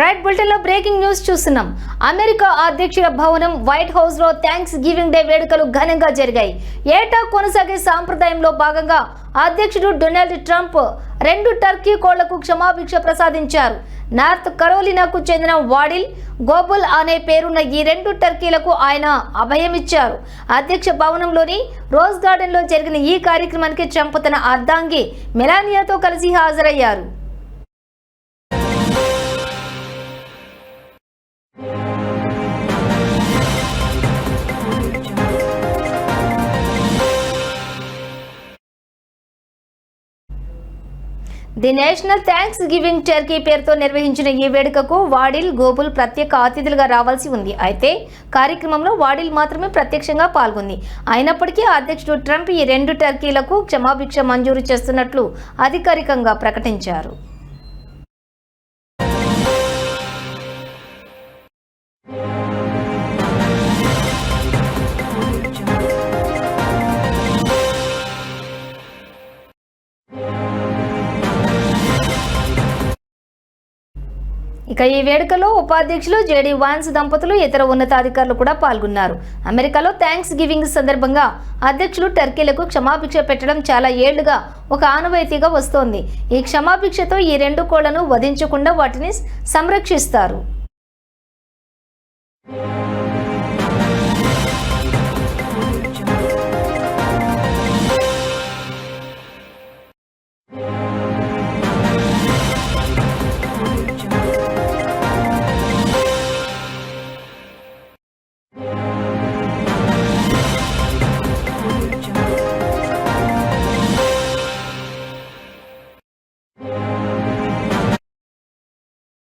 Right బులెటిన్లో breaking news చూస్తున్నాం. America అధ్యక్షుల భవనం వైట్ హౌస్లో థ్యాంక్స్ గివింగ్ డే వేడుకలు ఘనంగా జరిగాయి. ఏటా కొనసాగే సాంప్రదాయంలో భాగంగా అధ్యక్షుడు డొనాల్డ్ ట్రంప్ రెండు టర్కీ కోళ్ళకు క్షమాభిక్ష ప్రసాదించారు. నార్త్ కరోలినాకు చెందిన వాడిల్ గోబుల్ అనే పేరున్న ఈ రెండు టర్కీలకు ఆయన అభయమిచ్చారు. అధ్యక్ష భవనంలోని రోజ్ గార్డెన్లో జరిగిన ఈ కార్యక్రమానికి ట్రంప్ తన అర్ధాంగి మెలానియాతో కలిసి హాజరయ్యారు. The national thanks giving Turkey పేరుతో నిర్వహించిన ఈ వేడుకకు వాడిల్ గోబుల్ ప్రత్యేక అతిథులుగా రావాల్సి ఉంది. అయితే కార్యక్రమంలో వాడిల్ మాత్రమే ప్రత్యక్షంగా పాల్గొంది. అయినప్పటికీ అధ్యక్షుడు ట్రంప్ ఈ రెండు టర్కీలకు క్షమాభిక్ష మంజూరు చేస్తున్నట్లు అధికారికంగా ప్రకటించారు. ఇక ఈ వేడుకలో ఉపాధ్యక్షులు జేడీ వాన్స్ దంపతులు ఇతర ఉన్నతాధికారులు కూడా పాల్గొన్నారు. అమెరికాలో థ్యాంక్స్ గివింగ్ సందర్భంగా అధ్యక్షులు టర్కీలకు క్షమాభిక్ష పెట్టడం చాలా ఏళ్ళుగా ఒక ఆనవాయితీగా వస్తోంది. ఈ క్షమాభిక్షతో ఈ రెండు కోళ్ళను వధించకుండా వాటిని సంరక్షిస్తారు.